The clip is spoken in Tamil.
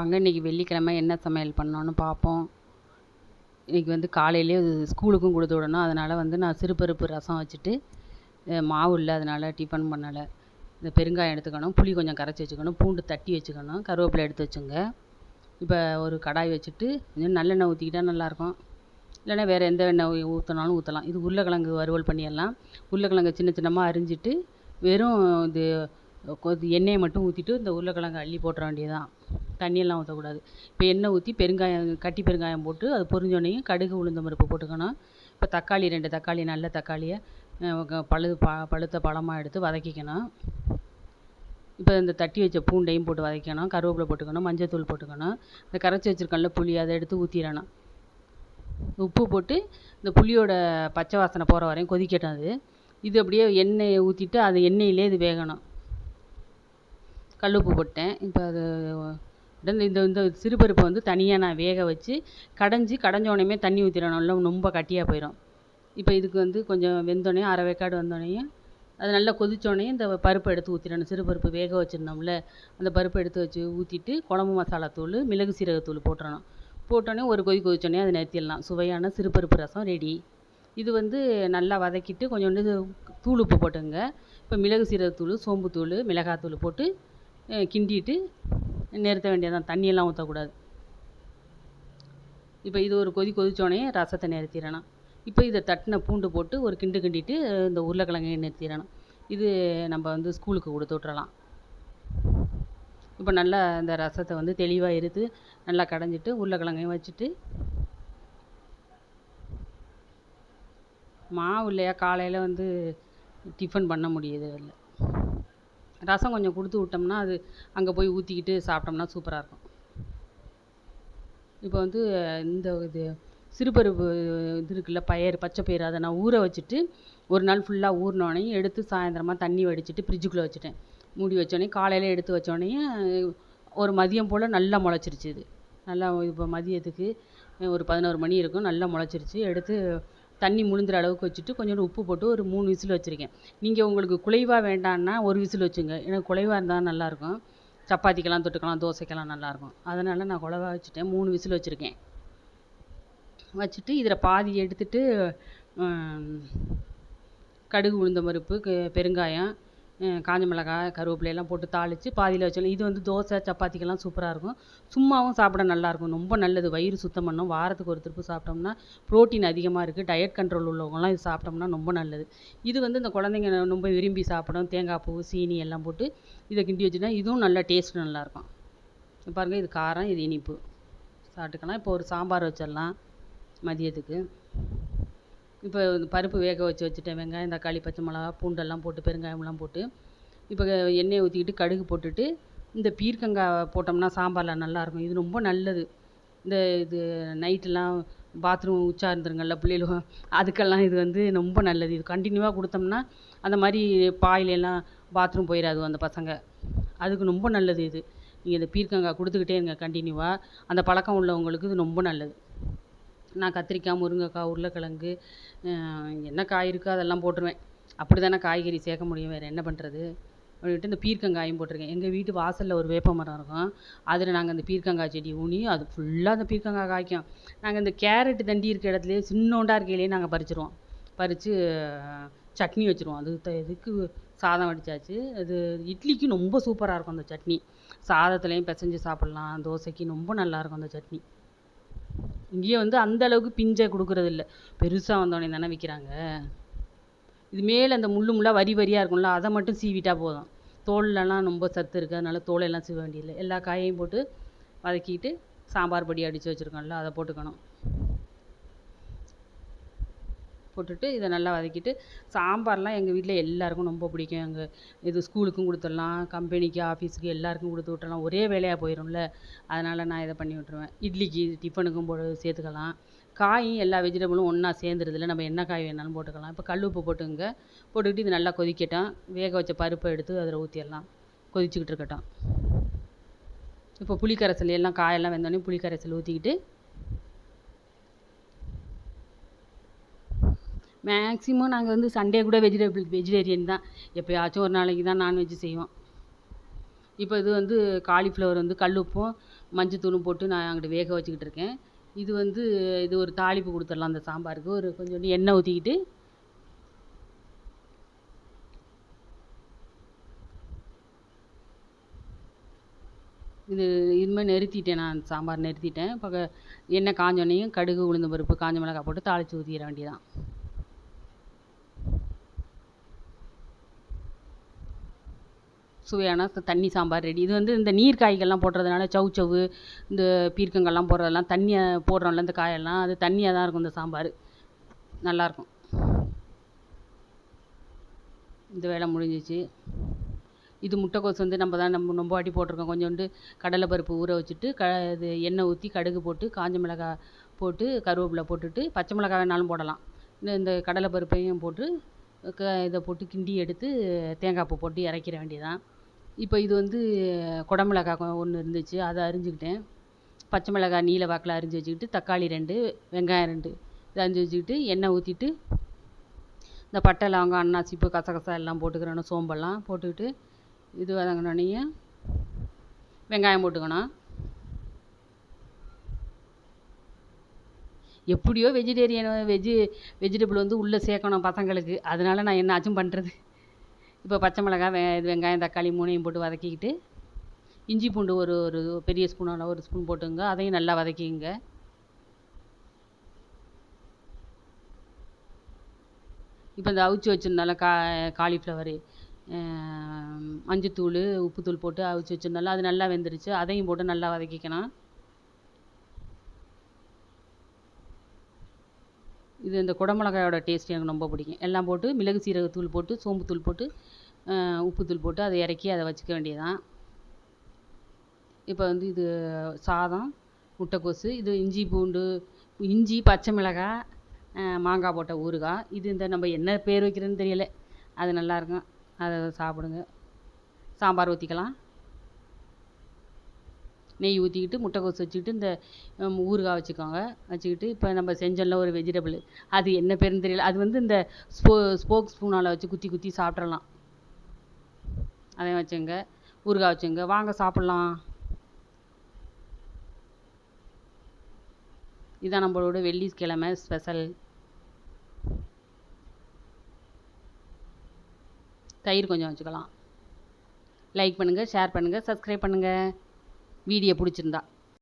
வாங்க. இன்றைக்கி வெள்ளிக்கிழமை என்ன சமையல் பண்ணோன்னு பார்ப்போம் இன்றைக்கி வந்து காலையிலே ஸ்கூலுக்கும் கொடுத்து விடணும். அதனால் வந்து நான் சிறுபருப்பு ரசம் வச்சுட்டு மாவு இல்லை. அதனால் டிஃபன் பண்ணலை. இந்த பெருங்காயம் எடுத்துக்கணும். புளி கொஞ்சம் கரைச்சி வச்சுக்கணும். பூண்டு தட்டி வச்சுக்கணும். கருவேப்பிலை எடுத்து வச்சுங்க. இப்போ ஒரு கடாய் வச்சுட்டு கொஞ்சம் நல்லெண்ணெய் ஊற்றிக்கிட்டா நல்லாயிருக்கும். இல்லைன்னா வேறு எந்த எண்ணெய் ஊற்றினாலும் ஊற்றலாம் இது உருளைக்கிழங்கு வறுவல் பண்ணிடலாம். உருளைக்கிழங்கு சின்ன சின்னமாக அரிஞ்சிட்டு வெறும் இது எண்ணெயை மட்டும் ஊற்றிட்டு இந்த உருளைக்கிழங்கு அள்ளி போட்டுற வேண்டியது தான் தண்ணியெல்லாம் ஊற்றக்கூடாது இப்போ எண்ணெய் ஊற்றி பெருங்காயம் கட்டி பெருங்காயம் போட்டு அது பொரிஞ்சோடனையும் கடுகு உளுந்தம் பருப்பு போட்டுக்கணும் இப்போ தக்காளி ரெண்டு தக்காளி நல்ல தக்காளியை பழு ப பழுத்த பழமாக எடுத்து வதக்கிக்கணும் இப்போ இந்த தட்டி வச்ச பூண்டையும் போட்டு வதக்கிக்கணும் கருவேப்பிலை போட்டுக்கணும் மஞ்சத்தூள் போட்டுக்கணும் இந்த கரைச்சி வச்சுருக்கோம்ல புளி அதை எடுத்து ஊற்றிடணும் உப்பு போட்டு இந்த புளியோட பச்சை வாசனை போகிற வரையும் கொதிக்கட்டும் அது. இது அப்படியே எண்ணெயை ஊற்றிட்டு அது எண்ணெயிலே இது வேகணும். கல் உப்பு போட்டேன். இப்போ அது இந்த இந்த இந்த சிறுபருப்பை வந்து தனியாக நான் வேக வச்சு கடைஞ்சி கடைஞ்சோனையுமே தண்ணி ஊற்றிடணும் இல்லை ரொம்ப கட்டியாக போயிடும் இப்போ இதுக்கு வந்து கொஞ்சம் வெந்தோடனே அரை வேக்காடு வந்தோடனேயும் அது நல்லா கொதித்தோடனே இந்த பருப்பை எடுத்து ஊற்றிடணும் சிறுபருப்பு வேக வச்சுருந்தோம்ல அந்த பருப்பை எடுத்து வச்சு ஊற்றிட்டு குழம்பு மசாலா தூள் மிளகு சீரகத்தூள் போட்டுறணும். போட்டோடனே ஒரு கொதி கொதிச்சோடனே அதை நிறுத்திடலாம். சுவையான சிறுபருப்பு ரசம் ரெடி இது வந்து நல்லா வதக்கிட்டு கொஞ்சோண்டு தூள் உப்பு போட்டுங்க இப்போ மிளகு சீரகத்தூள் சோம்புத்தூள் மிளகாத்தூள் போட்டு கிண்டிட்டு நிறுத்த வேண்டியதுதான். தண்ணியெல்லாம் ஊற்றக்கூடாது இப்போ இது ஒரு கொதி கொதித்தோடனே ரசத்தை நிறுத்திடணும். இப்போ இதை தட்டின பூண்டு போட்டு ஒரு கிண்டு கிண்டிட்டு இந்த உருளைக்கிழங்கையும் நிறுத்திடணும். இது நம்ம வந்து ஸ்கூலுக்கு கொடுத்து விட்றலாம் இப்போ நல்லா இந்த ரசத்தை வந்து தெளிவாக எடுத்து நல்லா கடைஞ்சிட்டு உருளைக்கிழங்கையும் வச்சுட்டு மாவு இல்லையா காலையில் வந்து டிஃபன் பண்ண முடியுது இல்லை ரசம் கொஞ்சம் கொடுத்து விட்டோம்னா அது அங்கே போய் ஊற்றிக்கிட்டு சாப்பிட்டோம்னா சூப்பராக இருக்கும். இப்போ வந்து இந்த இது சிறுபருப்பு இது இருக்குல்ல பயறு பச்சை பயிறு அதை நான் ஊற வச்சுட்டு ஒரு நாள் ஃபுல்லாக ஊறினோடனே எடுத்து சாயந்தரமாக தண்ணி வடிச்சிட்டு ஃப்ரிட்ஜுக்குள்ளே வச்சுட்டேன். மூடி வச்சோடனே காலையில் எடுத்து வச்சோடனே ஒரு மதியம் போல் நல்லா முளைச்சிருச்சு இது. நல்லா இப்போ மதியத்துக்கு ஒரு பதினோரு மணி இருக்கும் நல்லா முளைச்சிருச்சு. எடுத்து தண்ணி முழுந்துற அளவுக்கு வச்சுட்டு கொஞ்சோண்டு உப்பு போட்டு ஒரு மூணு விசில் வச்சுருக்கேன். நீங்கள் உங்களுக்கு குழைவாக வேண்டான்னா ஒரு விசில் வச்சுங்க. ஏன்னா குழைவாக இருந்தால் நல்லாயிருக்கும் சப்பாத்திக்கெல்லாம் தொட்டுக்கலாம் தோசைக்கெல்லாம் நல்லாயிருக்கும் அதனால் நான் குழவா வச்சுட்டேன். மூணு விசில் வச்சுருக்கேன். வச்சுட்டு இதில் பாதி எடுத்துட்டு கடுகு உளுந்தம்பருப்பு பெருங்காயம் காஞ்ச மிளகாய் கருவேப்பிலை எல்லாம் போட்டு தாளித்து பாதியில் வச்சிடலாம். இது வந்து தோசை சப்பாத்திக்கெல்லாம் சூப்பராக இருக்கும். சும்மாவும் சாப்பிட நல்லாயிருக்கும் ரொம்ப நல்லது. வயிறு சுத்தம் பண்ணும். வாரத்துக்கு ஒரு திருப்பு சாப்பிட்டோம்னா ப்ரோட்டீன் அதிகமாக இருக்குது டயட் கண்ட்ரோல் உள்ளவங்கலாம் இது சாப்பிட்டோம்னா ரொம்ப நல்லது. இது வந்து இந்த குழந்தைங்க ரொம்ப விரும்பி சாப்பிடும். தேங்காய் பூ சீனி எல்லாம் போட்டு இதை கிண்டி வச்சுட்டா இதுவும் நல்லா டேஸ்ட் நல்லாயிருக்கும் பாருங்கள் இது காரம் இது இனிப்பு. சாப்பிட்டுக்கலாம். இப்போ ஒரு சாம்பார் வச்சிடலாம் மதியத்துக்கு. இப்போ பருப்பு வேக வச்சு வச்சுட்டேன். வெங்காயம் தக்காளி பச்சை மிளகா பூண்டெல்லாம் போட்டு பெருங்காயமெல்லாம் போட்டு இப்போ எண்ணெயை ஊற்றிக்கிட்டு கடுகு போட்டுட்டு இந்த பீர்க்கங்காய் போட்டோம்னா சாம்பாரில் நல்லாயிருக்கும். இது ரொம்ப நல்லது. இந்த இது நைட்டெல்லாம் பாத்ரூம் உச்சா இருந்துருங்கள்ல பிள்ளைகளும் அதுக்கெல்லாம் இது வந்து ரொம்ப நல்லது. இது கண்டினியூவாக கொடுத்தோம்னா அந்த மாதிரி பாயிலெல்லாம் பாத்ரூம் போயிடாது அந்த பசங்க. அதுக்கு ரொம்ப நல்லது இது. நீங்கள் இந்த பீர்க்கங்காய் கொடுத்துக்கிட்டே இருங்க கண்டினியூவாக அந்த பழக்கம் உள்ளவங்களுக்கு இது ரொம்ப நல்லது. நான் கத்திரிக்காய் முருங்கக்காய் உருளைக்கிழங்கு என்ன காய் இருக்கோ அதெல்லாம் போட்டுருவேன். அப்படி தானே காய்கறி சேர்க்க முடியும். வேறு என்ன பண்ணுறது அப்படின்ட்டு இந்த பீர்க்கங்காயும் போட்டிருக்கேன். எங்கள் வீட்டு வாசலில் ஒரு வேப்ப மரம் இருக்கும். அதில் நாங்கள் அந்த பீர்க்கங்காய் செடி ஊனி அது ஃபுல்லாக அந்த பீர்க்கங்காய் காய்க்கும். நாங்கள் இந்த கேரட்டு தண்டி இருக்க இடத்துலையே சின்னோண்டா இருக்கையிலேயே நாங்கள் பறிச்சிருவோம். பறித்து சட்னி வச்சுருவோம். அது இதுக்கு சாதம் வடித்தாச்சு அது இட்லிக்கு ரொம்ப சூப்பராக இருக்கும் அந்த சட்னி. சாதத்துலேயும் பிசைஞ்சு சாப்பிட்லாம். தோசைக்கு ரொம்ப நல்லாயிருக்கும் அந்த சட்னி. இங்கேயே வந்து அந்த அளவுக்கு பிஞ்சை கொடுக்குறது இல்லை பெருசாக வந்தோடனே தானே விற்கிறாங்க இது மேலே அந்த முள்ளு முள்ளாக வரி வரியாக இருக்கும்ல அதை மட்டும் சீவிட்டா போதும். தோல்லலாம் ரொம்ப சத்து இருக்குது அதனால் தோலெல்லாம் சீவ வேண்டியதில்லை. எல்லா காயையும் போட்டு வதக்கிட்டு சாம்பார் பொடி அடித்து வச்சுருக்கோம்ல அதை போட்டுக்கணும். போட்டுட்டு இதை நல்லா வதக்கிட்டு சாம்பார்லாம் எங்கள் வீட்டில் எல்லாருக்கும் ரொம்ப பிடிக்கும். எங்கள் இது ஸ்கூலுக்கும் கொடுத்துடலாம் கம்பெனிக்கு ஆஃபீஸுக்கு எல்லாருக்கும் கொடுத்து விட்டுறலாம். ஒரே வேலையாக போயிடும்ல அதனால் நான் இதை பண்ணி விட்ருவேன் இட்லிக்கு டிஃபனுக்கும் போட சேர்த்துக்கலாம். காயும் எல்லா வெஜிடபிளும் ஒன்றா சேர்ந்துருதுல நம்ம என்ன காய் வேணாலும் போட்டுக்கலாம். இப்போ கல் உப்பு போட்டுங்க. போட்டுக்கிட்டு இது நல்லா கொதிக்கட்டும். வேக வச்ச பருப்பை எடுத்து அதில் ஊற்றிடலாம் கொதிச்சுக்கிட்டு இருக்கட்டும். இப்போ புளி கரைசல் எல்லாம் காயெல்லாம் வெந்தோடனே புளி கரைசல் ஊற்றிக்கிட்டு மேக்ஸிமம் நாங்கள் வந்து சண்டே கூட வெஜிடபிள் வெஜிடேரியன் தான். எப்போயாச்சும் ஒரு நாளைக்கு தான் நான்வெஜ் செய்வோம். இப்போ இது வந்து காலிஃப்ளவர் வந்து கல் உப்பும் மஞ்சத்தூளும் போட்டு நான் அங்கிட்டு வேக வச்சுக்கிட்டு இருக்கேன். இது வந்து இது ஒரு தாளிப்பு கொடுத்துடலாம் அந்த சாம்பாருக்கு. ஒரு கொஞ்சோண்டு எண்ணெய் ஊற்றிக்கிட்டு இது இதுமாதிரி நிறுத்திட்டேன் நான் சாம்பார் நிறுத்திட்டேன். இப்போ எண்ணெய் காஞ்சோடனையும் கடுகு உளுந்து பருப்பு காஞ்ச மிளகா போட்டு தாளித்து ஊற்றிட வேண்டியதான் சுவையான தண்ணி சாம்பார் ரெடி இது வந்து இந்த நீர் காய்கள்லாம் போடுறதுனால சவு சவு இந்த பீர்க்கங்காய்லாம் போடுறதெல்லாம் தண்ணியை போடுறோம்ல இந்த காயெல்லாம் அது தண்ணியாக தான் இருக்கும் இந்த சாம்பார். நல்லாயிருக்கும் இந்த வேலை முடிஞ்சிச்சு. இது முட்டைக்கோஸ் வந்து நம்ம தான் நம்ம ரொம்ப வாட்டி போட்டிருக்கோம். கொஞ்சோண்டு கடலை பருப்பு ஊற வச்சுட்டு க இது எண்ணெய் ஊற்றி கடுகு போட்டு காஞ்ச மிளகாய் போட்டு கருவேப்பிலை போட்டுட்டு பச்சை மிளகாய் வேணாலும் போடலாம். இந்த இந்த கடலை பருப்பையும் போட்டு க இதை போட்டு கிண்டி எடுத்து தேங்காய் பூ போட்டு இறக்கிற வேண்டியதான் இப்போ இது வந்து குடமிளகாய் ஒன்று இருந்துச்சு அதை அரிஞ்சுக்கிட்டேன். பச்சை மிளகாய் நீல வாக்கில் அரிஞ்சு வச்சுக்கிட்டு தக்காளி ரெண்டு வெங்காயம் ரெண்டு இதை அரிஞ்சு வச்சுக்கிட்டு எண்ணெய் ஊற்றிட்டு இந்த பட்டை லவங்கம் அன்னாசிப்பூ கசகசா எல்லாம் போட்டுக்கிறணும் சோம்பெல்லாம் போட்டுக்கிட்டு இது வதங்கினோடனேயும் வெங்காயம் போட்டுக்கணும். எப்படியோ வெஜிடேரியன் வெஜி வெஜிடபிள் வந்து உள்ளே சேர்க்கணும் பசங்களுக்கு. அதனால நான் என்னாச்சும் பண்ணுறது இப்போ பச்சை மிளகாய் வெ இது வெங்காயம் தக்காளி மூணையும் போட்டு வதக்கிக்கிட்டு இஞ்சி பூண்டு ஒரு ஒரு பெரிய ஸ்பூனால் ஒரு ஸ்பூன் போட்டுங்க. அதையும் நல்லா வதக்கிங்க. இப்போ இந்த அவிச்சு வச்சிருந்தால கா காலிஃப்ளவரு மஞ்சத்தூள் உப்புத்தூள் போட்டு அவிச்சு வச்சிருந்தால அது நல்லா வெந்துருச்சு. அதையும் போட்டு நல்லா வதக்கிக்கணும் இது இந்த குடமிளகாயோட டேஸ்ட் எனக்கு ரொம்ப பிடிக்கும். எல்லாம் போட்டு மிளகு சீரகத்தூள் போட்டு சோம்புத்தூள் போட்டு உப்புத்தூள் போட்டு அதை இறக்கி அதை வச்சுக்க வேண்டியதுதான். இப்போ வந்து இது சாதம் முட்டைக்கோசு இது இஞ்சி பூண்டு இஞ்சி பச்சை மிளகாய் மாங்காய் போட்ட ஊறுகாய். இது இந்த நம்ம என்ன பேர் வைக்கிறதுன்னு தெரியலை. அது நல்லாயிருக்கும் அதை சாப்பிடுங்க. சாம்பார் ஊற்றிக்கலாம் நெய் ஊற்றிக்கிட்டு முட்டைகோஸ் வச்சுக்கிட்டு இந்த ஊறுகாய் வச்சுக்கோங்க. வச்சுக்கிட்டு இப்போ நம்ம செஞ்சோம்ல ஒரு வெஜிடபிள் அது என்ன பேருன்னு தெரியல. அது வந்து இந்த ஸ்போ ஸ்போக் ஸ்பூனால் வச்சு குத்தி குத்தி சாப்பிட்றலாம். அதையும் வச்சுங்க. ஊறுகாய் வச்சுங்க. வாங்க சாப்பிட்லாம். இதான் நம்மளோட வெள்ளிக்கிழமை ஸ்பெஷல் தயிர் கொஞ்சம் வச்சுக்கலாம். லைக் பண்ணுங்கள் ஷேர் பண்ணுங்கள் சப்ஸ்கிரைப் பண்ணுங்கள் வீடியோ பிடிச்சிருந்தா.